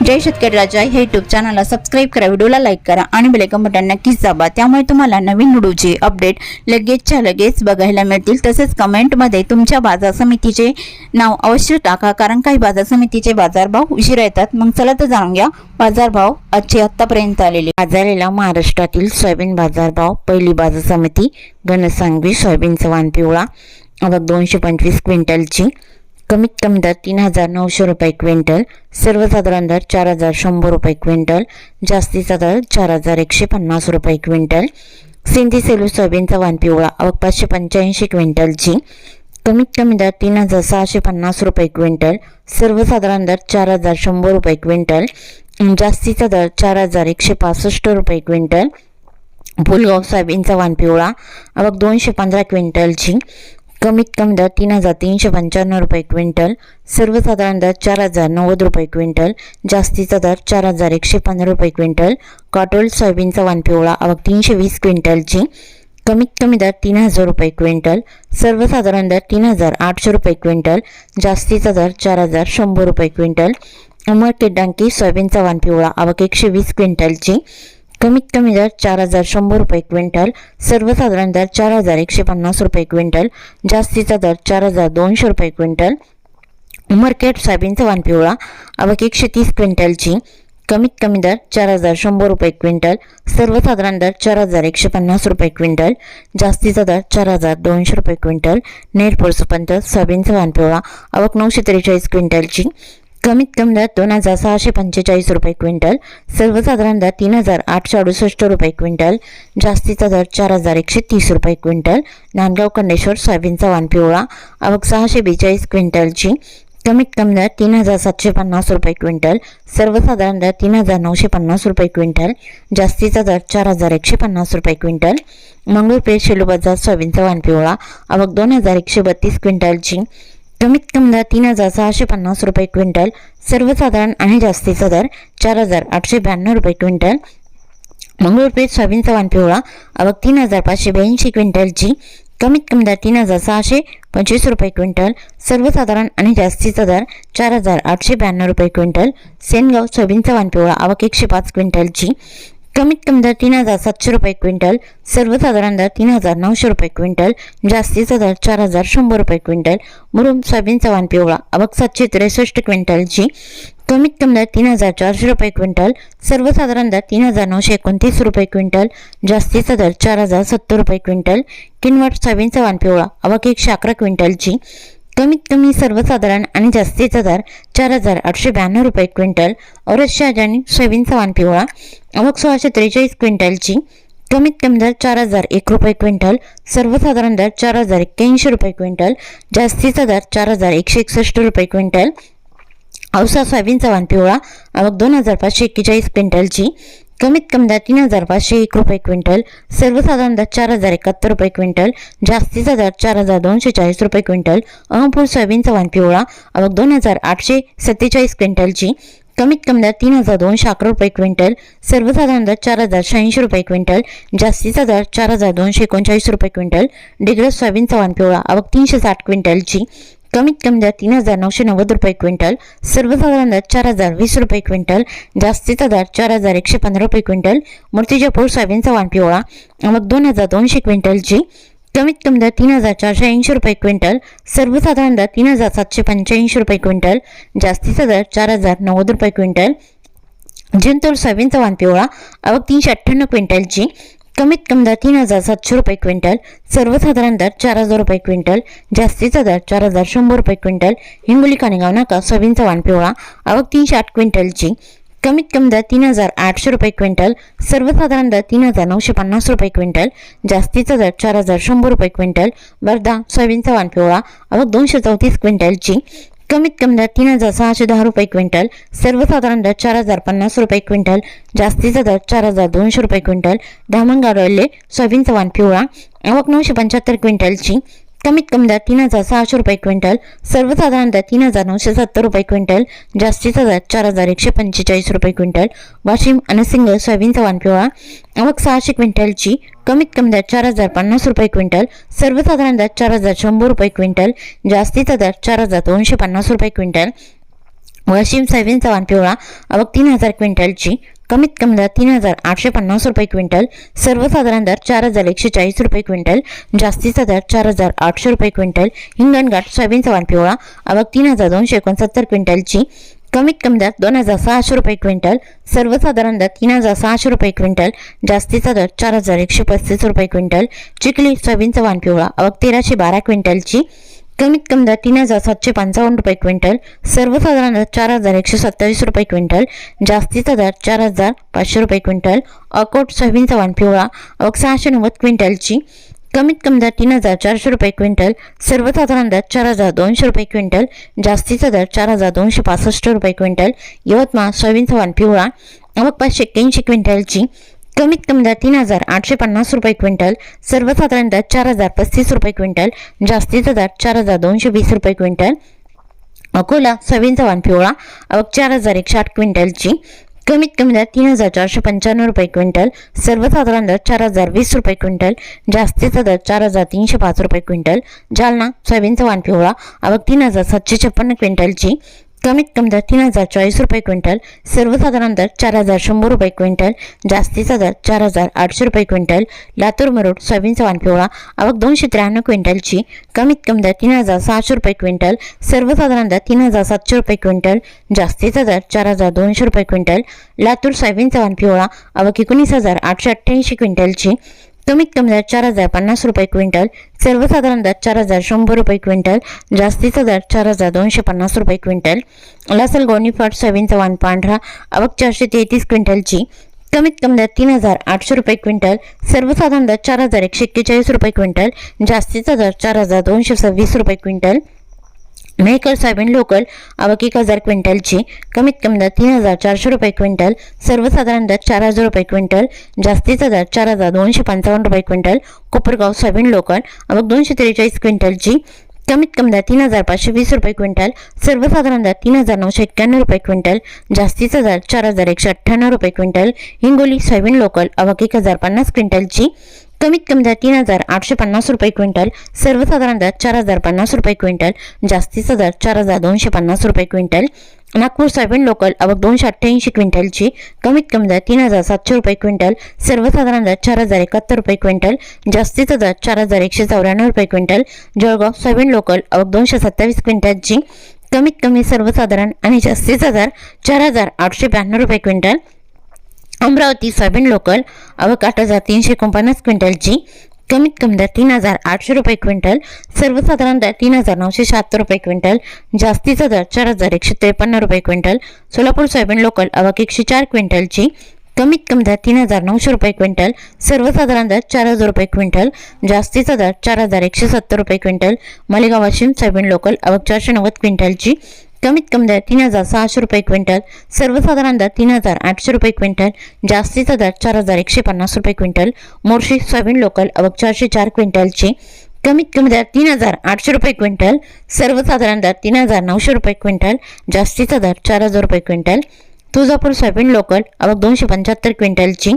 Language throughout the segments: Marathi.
जय शेतकरी राजा हे युट्यूब चॅनलला सबस्क्राईब करा व्हिडिओला लाईक करा आणि बेलेकन बटन नक्कीच दाबा. त्यामुळे तुम्हाला नवीन व्हिडिओचे अपडेट लगेचच्या लगेच बघायला मिळतील. तसेच कमेंटमध्ये तुमच्या बाजार समितीचे नाव अवश्य टाका कारण काही बाजार समितीचे बाजारभाव उशिरा येतात. मग चला तर जाणून घ्या बाजारभाव आजचे आत्तापर्यंत आलेले. बाजारेला महाराष्ट्रातील सोयाबीन बाजारभाव पहिली बाजार समिती घनसांगवी सोयाबीनचा वाण पिवळा आवक दोनशे पंचवीस क्विंटलची. कमीत कमी दर तीन हजार नऊशे रुपये क्विंटल सर्वसाधारण दर चार हजार शंभर रुपये क्विंटल जास्तीचा दर चार हजार एकशे पन्नास रुपये क्विंटल. सिंधी सेलू सोयाबीनचा वाण पिवळा अवक पाचशे पंच्याऐंशी क्विंटलची. कमीत कमी दर तीन हजार सहाशे पन्नास रुपये क्विंटल सर्वसाधारण दर चार हजार शंभर रुपये क्विंटल. जास्तीचा दर चार हजार एकशे पासष्ट रुपये क्विंटल. फुलगाव सोयाबीनचा वाण पिवळा अवक दोनशे पंधरा क्विंटलची. कमीत कमी दर तीन हजार तीनशे पंच्याण्णव रुपये क्विंटल सर्वसाधारण दर चार हजार नव्वद रुपये क्विंटल जास्तीचा दर चार हजार एकशे पंधरा रुपये क्विंटल कॉटोल सोयाबीनचा वाण पिवळा तीनशे वीस क्विंटलची कमीत कमी दर तीन हजार रुपये क्विंटल सर्वसाधारण दर तीन हजार आठशे रुपये क्विंटल जास्तीचा दर चार हजार शंभर रुपये क्विंटल अमर डांकी सोयाबीनचा वानपिवळा पिवळा एकशे वीस क्विंटलची कमीत कमी दर चार हजार शंभर रुपये क्विंटल सर्वसाधारण दर चार हजार एकशे पन्नास रुपये क्विंटल जास्तीचा दर चार हजार दोनशे रुपये क्विंटल. उमरकेट सोयाबीनचा वाण पिवळा अवक एकशे तीस क्विंटलची कमीत कमी दर चार हजार शंभर रुपये क्विंटल सर्वसाधारण दर चार हजार एकशे पन्नास रुपये क्विंटल जास्तीचा दर चार हजार दोनशे रुपये क्विंटल. नेरपूर सुपंत सोयाबीनचा वाण पिवळा अवक नऊशे त्रेचाळीस क्विंटलची कमीत कमी दर दोन हजार सहाशे पंचेचाळीस रुपये क्विंटल सर्वसाधारण दर तीन हजार आठशे अडुसष्ट रुपये क्विंटल जास्तीचा दर चार हजार एकशे तीस रुपये क्विंटल नांदगाव कंडेश्वर सोयाबीनचा वान पिवळा अवक सहाशे बेचाळीस क्विंटलची कमीत कमी दर तीन हजार सातशे पन्नास रुपये क्विंटल सर्वसाधारण दर तीन हजार नऊशे पन्नास रुपये क्विंटल जास्तीचा दर चार हजार एकशे पन्नास रुपये क्विंटल मंगळपेठ शेलू बाजार सोयाबीनचा वान पिवळा अवक दोन हजार एकशे बत्तीस क्विंटलची कमीत कमी दर तीन हजार सहाशे पन्नास रुपये क्विंटल सर्वसाधारण आणि जास्तीचा दर चार हजार आठशे ब्याण्णव रुपये क्विंटल. मंगळूरपेठ सोयाबीनचा वान पिवळा अवक तीन हजार पाचशे ब्याऐंशी क्विंटलची कमीत कमी दर तीन हजार सहाशे पंचवीस रुपये क्विंटल सर्वसाधारण आणि जास्तीचा दर चार हजार आठशे ब्याण्णव रुपये क्विंटल. सेनगाव सोयाबीनचा वान पिवळा अवक एकशे पाच क्विंटलची कमीत कमी दर तीन हजार सातशे रुपये क्विंटल सर्वसाधारण दर तीन हजार नऊशे रुपये क्विंटल जास्तीचा दर चार हजार शंभर रुपये क्विंटल मुरुम सोयाबीनचा वाण पिवळा अबक सातशे त्रेसष्ट क्विंटलची कमीत कमी दर तीन हजार चारशे रुपये क्विंटल सर्वसाधारण दर तीन हजार नऊशे एकोणतीस रुपये क्विंटल जास्तीचा दर चार हजार सत्तर रुपये क्विंटल किनवट सोयाबीनचा वाण पिवळा अबक एकशे अकरा क्विंटलची कमीत कमी सर्वसाधारण आणि जास्तीचा दर चार हजार आठशे ब्याण्णव रुपये क्विंटल. औरत शहाजानी सोयाबीनचा वाण पिवळा. अवक सोळाशे त्रेचाळीस क्विंटलची. कमीत कमी दर चार हजार एक रुपये क्विंटल. सर्वसाधारण दर चार हजार एक्क्याऐंशी रुपये क्विंटल. जास्तीचा दर चार हजार एकशे एकसष्ट रुपये क्विंटल. औसा सोयाबीनचा वाण पिवळा. अवक दोन हजार पाचशे एक्केचाळीस क्विंटलची. कमीत कमी दर तीन हजार पाचशे एक रुपये क्विंटल सर्वसाधारण दर चार हजार एकाहत्तर रुपये क्विंटल जास्तीचा दर चार हजार दोनशे चाळीस रुपये क्विंटल अहमपूर सोयाबीनचा वाण पिवळा अवघ दोन हजार आठशे सत्तेचाळीस क्विंटलची कमीत कमी दर तीन हजार दोनशे अकरा रुपये क्विंटल सर्वसाधारण दर चार हजार शहाऐंशी रुपये क्विंटल जास्तीचा दर चार हजार दोनशे एकोणचाळीस रुपये क्विंटल डिग्रस सोयाबीनचा वाण पिवळा अवघ तीनशे साठ क्विंटलची कमीत कमी दर तीन हजार नऊशे नव्वद रुपये क्विंटल. सर्वसाधारण दर चार हजार वीस रुपये क्विंटल. जास्तीचा दर चार हजार एकशे पंधरा रुपये क्विंटल. मूर्तिजापूर सोयाबीनचा वाण पिवळा. मग दोन हजार दोनशे क्विंटलची कमीत कमी दर तीन हजार चारशे ऐंशी रुपये क्विंटल. सर्वसाधारण दर तीन हजार सातशे पंच्याऐंशी रुपये क्विंटल. जास्तीचा दर चार हजार नव्वद रुपये क्विंटल. जिंतूर सोयाबीनचा वाण पिवळा. अवघ तीनशे अठ्ठ्याण्णव क्विंटलची. कमीत कमी दर तीन हजार सातशे रुपये क्विंटल सर्वसाधारण दर चार हजार रुपये क्विंटल जास्तीचा दर चार हजार शंभर रुपये क्विंटल हिंगोली कानेगाव नाका सोयाबीनचा वाण पिवळा आवक तीनशे आठ क्विंटलची. कमीत कमी दर तीन हजार आठशे रुपये क्विंटल सर्वसाधारण दर तीन हजार नऊशे पन्नास रुपये क्विंटल जास्तीचा दर चार हजार शंभर रुपये क्विंटल वर्धा सोयाबीनचा वाण पिवळा आवक दोनशे चौतीस क्विंटलची. कमीत कमी दर तीन हजार सहाशे दहा रुपये क्विंटल सर्वसाधारण दर चार हजार पन्नास रुपये क्विंटल जास्तीचा दर चार हजार दोनशे रुपये क्विंटल धामणगाव रवले सोयाबीनचा वाण पिवळा आवक नऊशे पंच्याहत्तर क्विंटलची कमीत कमी दर तीन हजार सहाशे रुपये क्विंटल सर्वसाधारण दर तीन हजार नऊशे सत्तर रुपये क्विंटल जास्तीचा दर चार हजार एकशे पंचेचाळीस रुपये क्विंटल वाशिम अनसिंग सोयाबीनचा वाण पिवळा आवक सहाशे क्विंटलची कमीत कमी दर चार हजार पन्नास रुपये क्विंटल सर्वसाधारण दर चार हजार शंभर रुपये क्विंटल जास्तीचा दर चार हजार दोनशे पन्नास रुपये क्विंटल वाशिम सोयाबीनचा वाण पिवळा आवक तीन हजार क्विंटलची कमीत कमी दर तीन हजार आठशे पन्नास रुपये क्विंटल सर्वसाधारण दर चार हजार एकशे चाळीस रुपये क्विंटल जास्तीचा दर चार हजार आठशे रुपये क्विंटल हिंगणघाट सोयाबीनचा वाण पिवळा आवक तीन हजार दोनशे एकोणसत्तर क्विंटलची कमीत कमी दर दोन हजार सहाशे रुपये क्विंटल सर्वसाधारण दर तीन हजार सहाशे रुपये क्विंटल जास्तीचा दर चार हजार एकशे पस्तीस रुपये क्विंटल चिखली सोयाबीनचा वाण पिवळा आवक तेराशे बारा क्विंटलची कमीत कमी दर तीन हजार सातशे पंचावन्न रुपये क्विंटल सर्वसाधारण दर चार हजार एकशे सत्तावीस रुपये क्विंटल जास्तीचा दर चार हजार पाचशे रुपये क्विंटल अकोट सोयाबीनचा वाण पिवळा अवक सहाशे नव्वद क्विंटलची कमीत कमी दर तीन हजार चारशे रुपये क्विंटल सर्वसाधारण दर चार हजार दोनशे रुपये क्विंटल जास्तीचा दर चार हजार दोनशे पासष्ट रुपये क्विंटल यवतमाळ सोयाबीनचा वाण पिवळा अवक पाचशे एक्क्याऐंशी क्विंटलची कमीत कमी दर तीन हजार आठशे पन्नास रुपये क्विंटल सर्वसाधारण दर चार हजार पस्तीस रुपये क्विंटल जास्तीत दर चार हजार दोनशे वीस रुपये क्विंटल. अकोला सवीन चव्हाण पिवळा अवक चार हजार एकशे आठ क्विंटलची कमीत कमी दर तीन हजार चारशे पंच्याण्णव रुपये क्विंटल सर्वसाधारण दर चार हजार वीस रुपये क्विंटल जास्तीचा दर चार हजार तीनशे पाच रुपये क्विंटल. जालना सोयाबीन चव्हाण पिवळा अवक तीन हजार सातशे छप्पन्न क्विंटलची कमीत कमी दर तीन हजार चाळीस रुपये क्विंटल सर्वसाधारण दर चार हजार शंभर रुपये क्विंटल जास्तीचा दर चार हजार आठशे रुपये क्विंटल लातूर मरोड सोयाबीनचा वाण पिवळा आवक दोनशे त्र्याण्णव क्विंटलची कमीत कमी दर तीन हजार सहाशे रुपये क्विंटल सर्वसाधारण दर तीन हजार सातशे रुपये क्विंटल जास्तीचा दर चार हजार दोनशे रुपये क्विंटल लातूर सोयाबीनचा वाण पिवळा आवक एकोणीस हजार आठशे अठ्ठ्याऐंशी क्विंटलची कमीत कमी दर चार हजार पन्नास रुपये क्विंटल सर्वसाधारण दर चार हजार शंभर रुपये क्विंटल जास्तीचा दर चार हजार दोनशे पन्नास रुपये क्विंटल. लासल फॉट सोयाबीनचा वाण पांढरा आवक चारशे तेहतीस क्विंटलची. कमीत कमी दर तीन हजार आठशे रुपये क्विंटल सर्वसाधारण दर चार हजार एकशे एक्केचाळीस रुपये क्विंटल जास्तीचा दर चार हजार दोनशे सव्वीस रुपये क्विंटल. मेहकर सोयाबीन लोकल आवक एक हजार क्विंटलची कमीत कमी दर तीन हजार चारशे रुपये क्विंटल सर्वसाधारण दर चार हजार रुपये क्विंटल जास्तीचा दर चार हजार दोनशे पंचावन्न रुपये क्विंटल कोपरगाव सोयाबीन लोकल आवक दोनशे त्रेचाळीस क्विंटलची कमीत कमी दर तीन हजार पाचशे वीस रुपये क्विंटल सर्वसाधारण दर तीन हजार नऊशे एक्क्याण्णव रुपये क्विंटल जास्तीचा दर चार हजार एकशे अठ्ठ्याण्णव रुपये क्विंटल हिंगोली सोयाबीन लोकल आवक एक हजार पन्नास क्विंटलची कमीत कमी दर तीन हजार आठशे पन्नास रुपये क्विंटल सर्वसाधारण दर चार हजार पन्नास रुपये क्विंटल जास्तीचा दर चार हजार दोनशे पन्नास रुपये क्विंटल. नागपूर सोयाबीन लोकल आवक दोनशे अठ्ठ्याऐंशी क्विंटलची कमीत कमी दर तीन हजार सातशे रुपये क्विंटल सर्वसाधारण दर चार हजार एकाहत्तर रुपये क्विंटल जास्तीचा दर चार हजार एकशे चौऱ्याण्णव रुपये क्विंटल. जळगाव सोयाबीन लोकल आवक दोनशे सत्तावीस क्विंटलची कमीत कमी सर्वसाधारण आणि जास्तीचा दर चार हजार आठशे ब्याण्णव रुपये क्विंटल. अमरावती सोयाबीन लोकल आवक आठ हजार तीनशे एकोणपन्नास क्विंटलची कमीत कमी दर तीन हजार आठशे रुपये क्विंटल सर्वसाधारण दर तीन हजार नऊशे शहात्तर रुपये क्विंटल जास्तीचा दर चार हजार एकशे त्रेपन्न रुपये क्विंटल सोलापूर सोयाबीन लोकल अवक एकशे चार क्विंटलची कमीत कमी दर तीन हजार नऊशे रुपये क्विंटल सर्वसाधारण दर चार हजार रुपये क्विंटल जास्तीचा दर चार हजार एकशे सत्तर रुपये quintal Malegaon Washim soybean local अवक चारशे नव्वद क्विंटलची कमीत कमी दर तीन हजार सहाशे रुपये क्विंटल सर्वसाधारण दर तीन हजार आठशे रुपये क्विंटल जास्तीचा दर चार हजार एकशे पन्नास रुपये क्विंटल मोर्शी सोयाबीन लोकल अवक चारशे चार क्विंटलची कमीत कमी दर तीन हजार आठशे रुपये क्विंटल सर्वसाधारण दर तीन हजार नऊशे रुपये क्विंटल जास्तीचा दर चार हजार रुपये क्विंटल तुळजापूर सोयाबीन लोकल आवक दोनशे पंच्याहत्तर क्विंटलची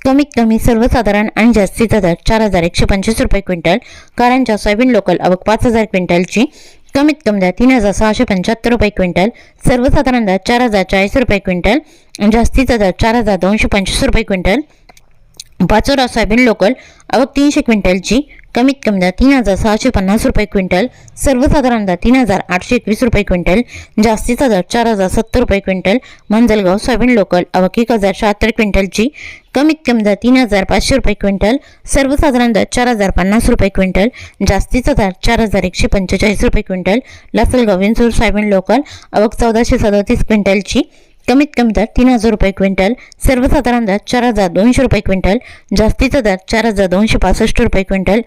कमीत कमी सर्वसाधारण आणि जास्तीचा दर चार हजार एकशे पंचवीस रुपये क्विंटल कारंजा सोयाबीन लोकल अवक पाच हजार क्विंटलची कमीत कमी दर तीन हजार सहाशे पंच्याहत्तर रुपये क्विंटल सर्वसाधारण दर चार हजार चाळीस रुपये क्विंटल जास्तीचा दर चार हजार दोनशे पंचवीस रुपये क्विंटल. पाचोरा सोयाबीन लोकल अवघ तीनशे क्विंटलची कमीत कमी दर तीन हजार सहाशे पन्नास रुपये क्विंटल सर्वसाधारण दर तीन हजार आठशे एकवीस रुपये क्विंटल जास्तीचा दर चार हजार सत्तर रुपये क्विंटल मंजलगाव सोयाबीन लोकल अवक एक हजार शहात्तर क्विंटलची कमीत कमी दर तीन हजार पाचशे रुपये क्विंटल सर्वसाधारण दर चार हजार पन्नास रुपये क्विंटल जास्तीचा दर चार हजार एकशे पंचेचाळीस रुपये quintal Lasalgaon Vinchur soybean local अवक चौदाशे सदतीस क्विंटलची कमीत कमी दर तीन हजार रुपये क्विंटल सर्वसाधारण दर चार हजार दोनशे रुपये क्विंटल जास्तीचा दर चार हजार दोनशे पासष्ट रुपये क्विंटल